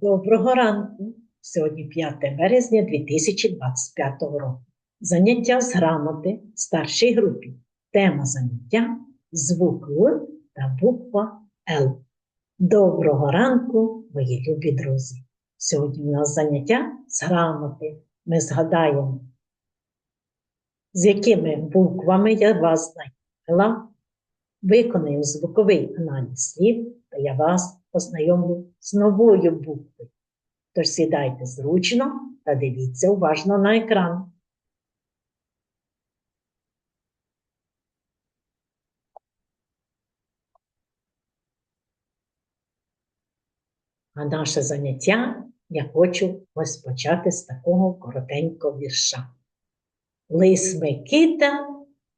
Доброго ранку! Сьогодні 5 березня 2025 року. Заняття з грамоти в старшій групі. Тема заняття звук Л та буква Л. Доброго ранку, мої любі друзі! Сьогодні у нас заняття з грамоти. Ми згадаємо, з якими буквами я вас знайомила. Виконаємо звуковий аналіз слів, та я вас познайомлю з новою буквою. Тож сідайте зручно та дивіться уважно на екран. А наше заняття я хочу розпочати з такого коротенького вірша. Лис Микита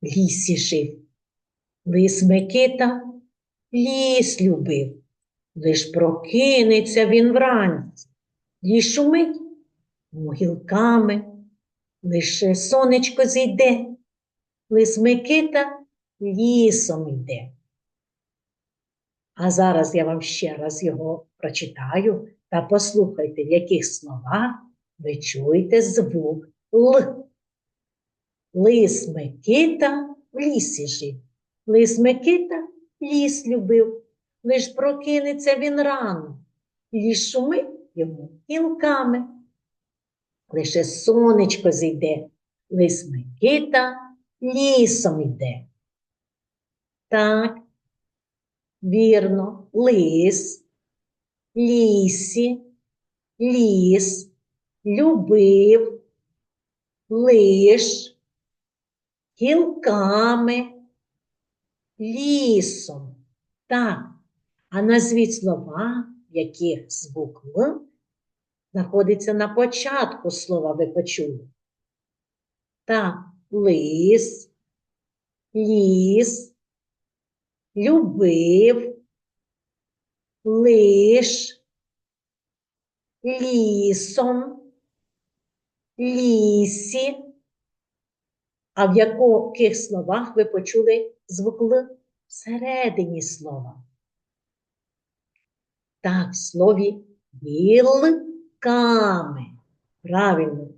в лісі жив. Лис Микита ліс любив. Лиш прокинеться він вранці, ліс шумить могілками, лише сонечко зійде, лис Микита лісом йде. А зараз я вам ще раз його прочитаю та послухайте, в яких словах ви чуєте звук Л. Лис Микита в лісі жив. Лис Микита ліс любив. Лиш прокинеться він рано, ліс шумить йому гілками. Лише сонечко зійде, лис Микита лісом йде. Так, вірно, лис, лісі, ліс, любив, лиш, гілками, лісом. Так. А назвіть слова, в яких звук Л знаходиться на початку слова ви почули. Так, лис, ліс, любив, лиш, лісом, лісі. А в яких словах ви почули звук Л всередині слова? Так, в слові гілками. Правильно.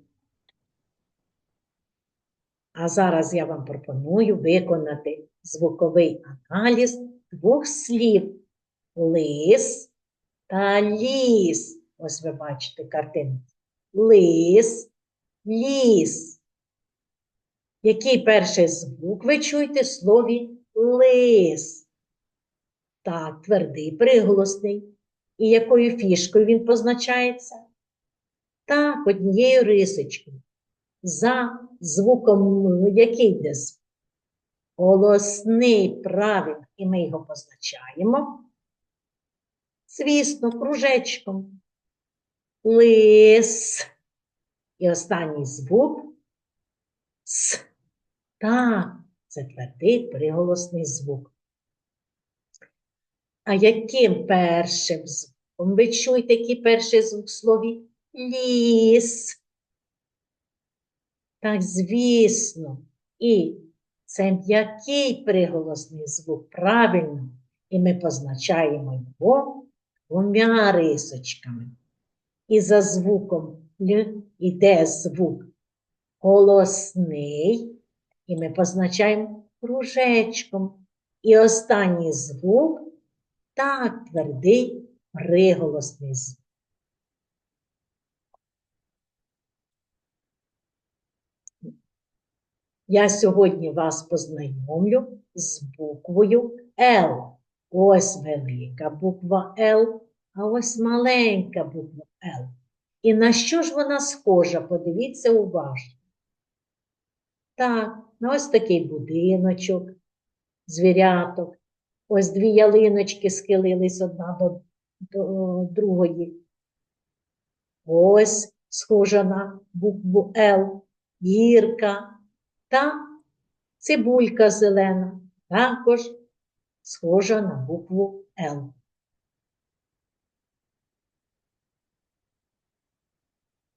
А зараз я вам пропоную виконати звуковий аналіз двох слів лис та ліс. Ось ви бачите картину. Лис, ліс. Який перший звук ви чуєте в слові лис? Так, твердий приголосний. І якою фішкою він позначається? Так, однією рисочкою. За звуком який йде? Голосний правильно, і ми його позначаємо. Звісно, кружечком. Лис. І останній звук С. Так, це твердий приголосний звук. А яким першим звуком? Ви чуєте, який перший звук в слові? Ліс. Так, звісно. І це м'який приголосний звук, правильно. І ми позначаємо його двома рисочками. І за звуком Л йде звук голосний, і ми позначаємо кружечком. І останній звук так твердий приголосний звук. Я сьогодні вас познайомлю з буквою Л. Ось велика буква Л, а ось маленька буква Л. І на що ж вона схожа? Подивіться уважно. Так, на ось такий будиночок, звіряток. Ось дві ялиночки схилились одна до, до другої. Ось схожа на букву Л, гірка та цибулька зелена, також схожа на букву Л.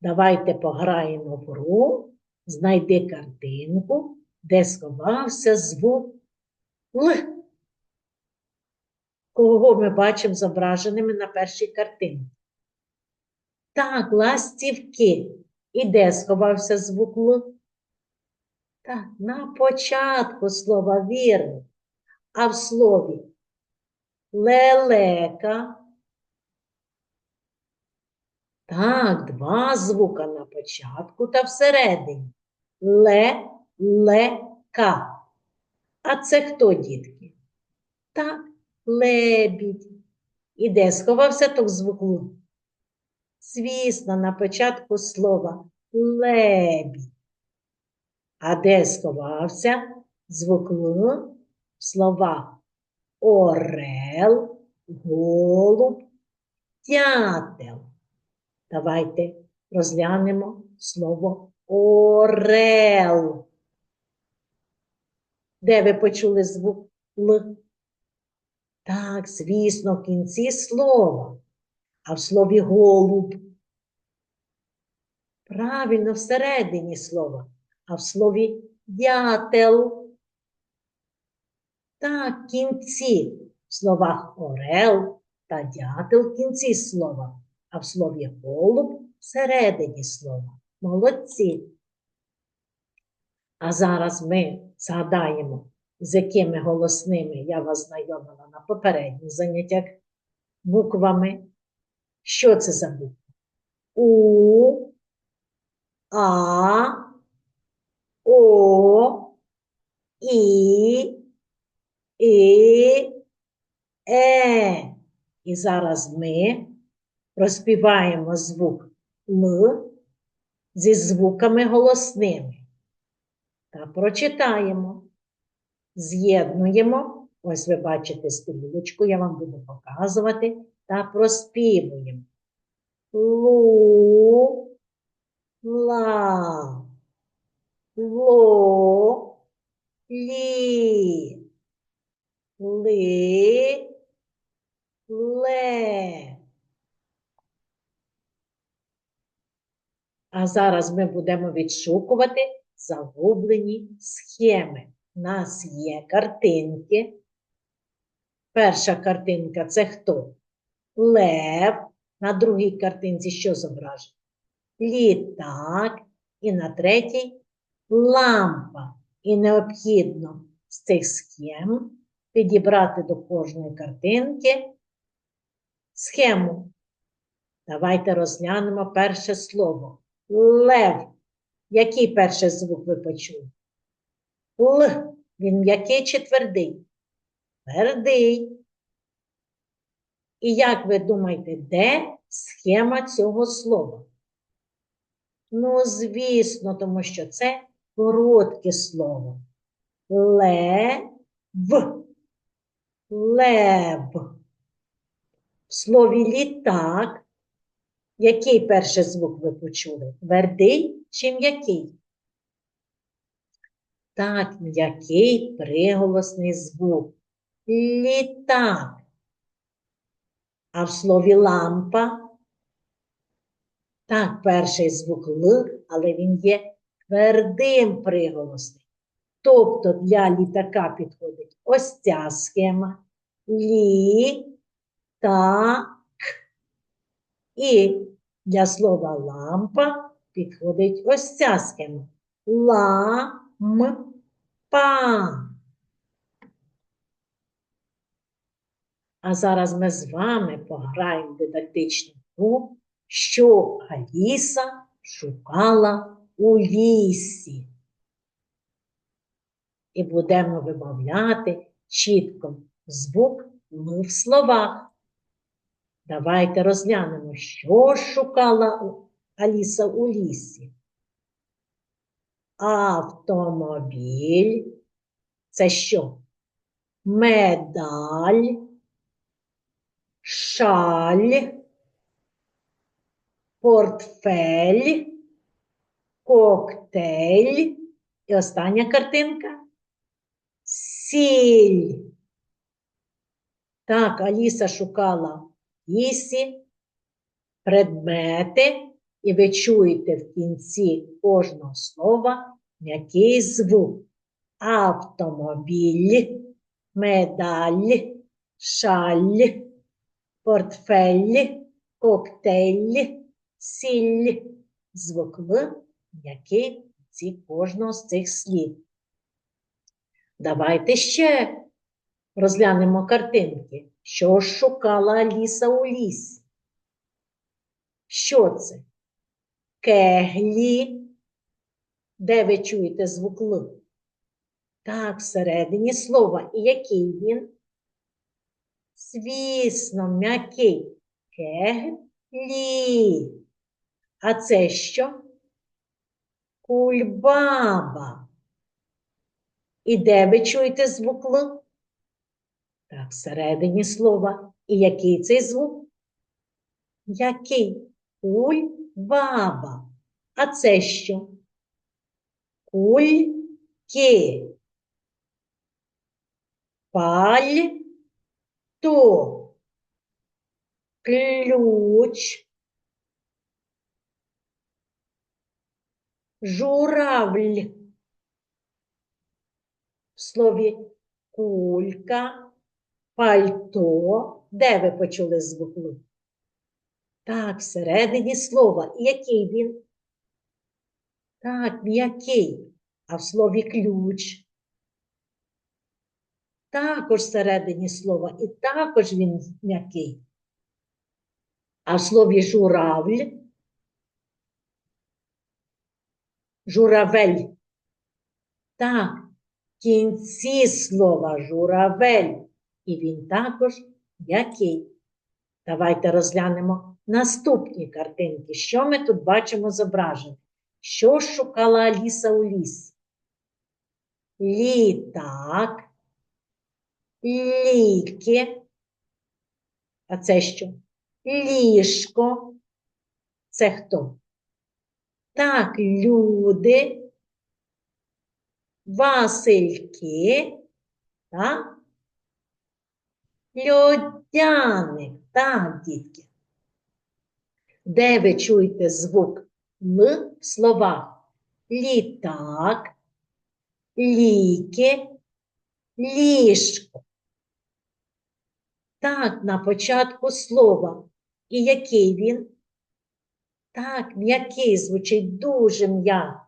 Давайте пограємо в гру, знайди картинку, де сховався звук Л. Кого ми бачимо зображеними на першій картинці? Так, ластівки. І де сховався звук Л? Так, на початку слова вірно. А в слові лелека. Так, два звука на початку та всередині. Ле, ле, ка. А це хто, дітки? Так, лебідь. І де сховався той звук Л? Звісно, на початку слова лебідь. А де сховався звук в орел, голуб, дятел? Давайте розглянемо слово орел. Де ви почули звук Л? Так, звісно, в кінці слова. А в слові голуб. Правильно, всередині слова. А в слові дятел. Так, в кінці. В словах орел та дятел в кінці слова. А в слові голуб всередині слова. Молодці. А зараз ми згадаємо, з якими голосними я вас знайомила на попередніх заняттях буквами. Що це за букви? У, А, О, І, І, Е. І зараз ми розпіваємо звук Л зі звуками голосними. Та прочитаємо. З'єднуємо. Ось ви бачите стрілочку, я вам буду показувати та проспівуємо. Лу, ла, ло, лі, ли, ле. А зараз ми будемо відшукувати загублені схеми. У нас є картинки. Перша картинка це хто? Лев. На другій картинці що зображено? Літак. І на третій лампа. І необхідно з цих схем підібрати до кожної картинки схему. Давайте розглянемо перше слово. Лев. Який перший звук ви почули? Л. Він м'який чи твердий? Твердий. І як ви думаєте, де схема цього слова? Ну, звісно, тому що це коротке слово. Лев. Лев. В слові літак. Який перший звук ви почули? Твердий чи м'який? Так, м'який приголосний звук. Літак. А в слові лампа. Так, перший звук Л, але він є твердим приголосним. Тобто для літака підходить ось ця схема. Лі, та, к. І для слова лампа підходить ось ця схема. Ла, м, па. А зараз ми з вами пограємо в дидактичну гру, що Аліса шукала у лісі. І будемо вимовляти чітко звук «м» в словах. Давайте розглянемо, що шукала Аліса у лісі. Автомобіль. Це що? Медаль, шаль, портфель, коктейль. І остання картинка. Сіль. Так, Аліса шукала в лісі предмети, і ви чуєте в кінці кожного слова м'який звук. Автомобіль, медаль, шаль, портфель, коктейль, сіль. Звук Л, який в кінці кожного з цих слів. Давайте ще розглянемо картинки. Що шукала Аліса у лісі? Що це? Кеглі. Де ви чуєте звук Л? Так, всередині слова. І який він? Звісно, м'який. Кеглі. А це що? Кульбаба. І де ви чуєте звук Л? Так, всередині слова. І який цей звук? Який? Кульбаба. А це що? Кульки. Пальто. Ключ. Журавль. В слові кулька, пальто. Де ви почули звук? Так, всередині слова. І який він? Так, м'який. А в слові ключ. Також всередині слова. І також він м'який. А в слові журавль. Журавель. Так, в кінці слова журавель. І він також який. Давайте розглянемо наступні картинки. Що ми тут бачимо зображено? Що шукала Аліса у лісі? Літак, ліки. А це що? Ліжко. Це хто? Так, люди, Васильки, так? Льодяник, так, дітки. Де ви чуєте звук Л в словах? Літак, ліки, ліжко. Так, на початку слова. І який він? Так, м'який звучить дуже м'яко,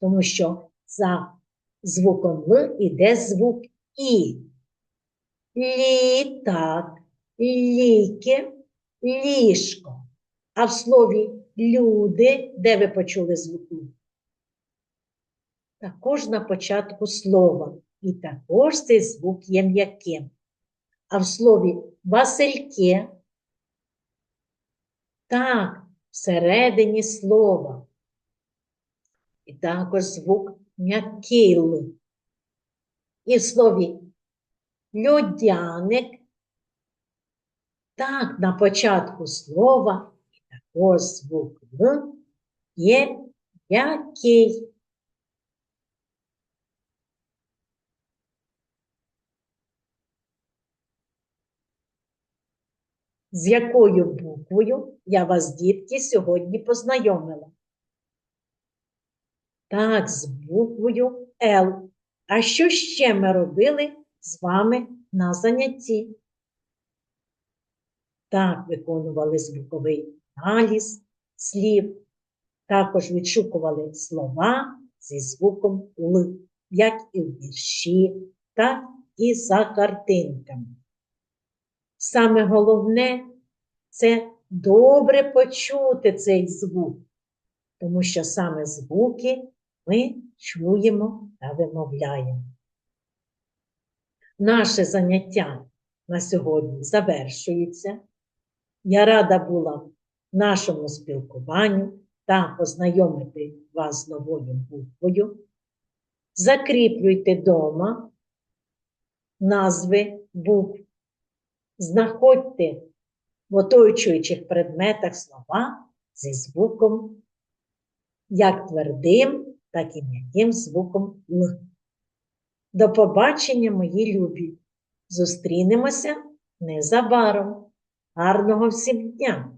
тому що за звуком Л іде звук І. Літак, ліки, ліжко. А в слові люди, де ви почули звук? Також на початку слова. І також цей звук є м'яким. А в слові Васильки, так, всередині слова. І також звук м'який. І в слові льодяник, так, на початку слова, і також звук Л є м'який. З якою буквою я вас, дітки, сьогодні познайомила? Так, з буквою Л. А що ще ми робили з вами на занятті? Так, виконували звуковий аналіз слів, також відшукували слова зі звуком Л, як і в вірші, так і за картинками. Саме головне це добре почути цей звук, тому що саме звуки ми чуємо та вимовляємо. Наше заняття на сьогодні завершується. Я рада була нашому спілкуванню та познайомити вас з новою буквою. Закріплюйте вдома назви букв. Знаходьте в оточуючих предметах слова зі звуком як твердим, так і м'яким звуком Л. До побачення, мої любі! Зустрінемося незабаром. Гарного всім дня!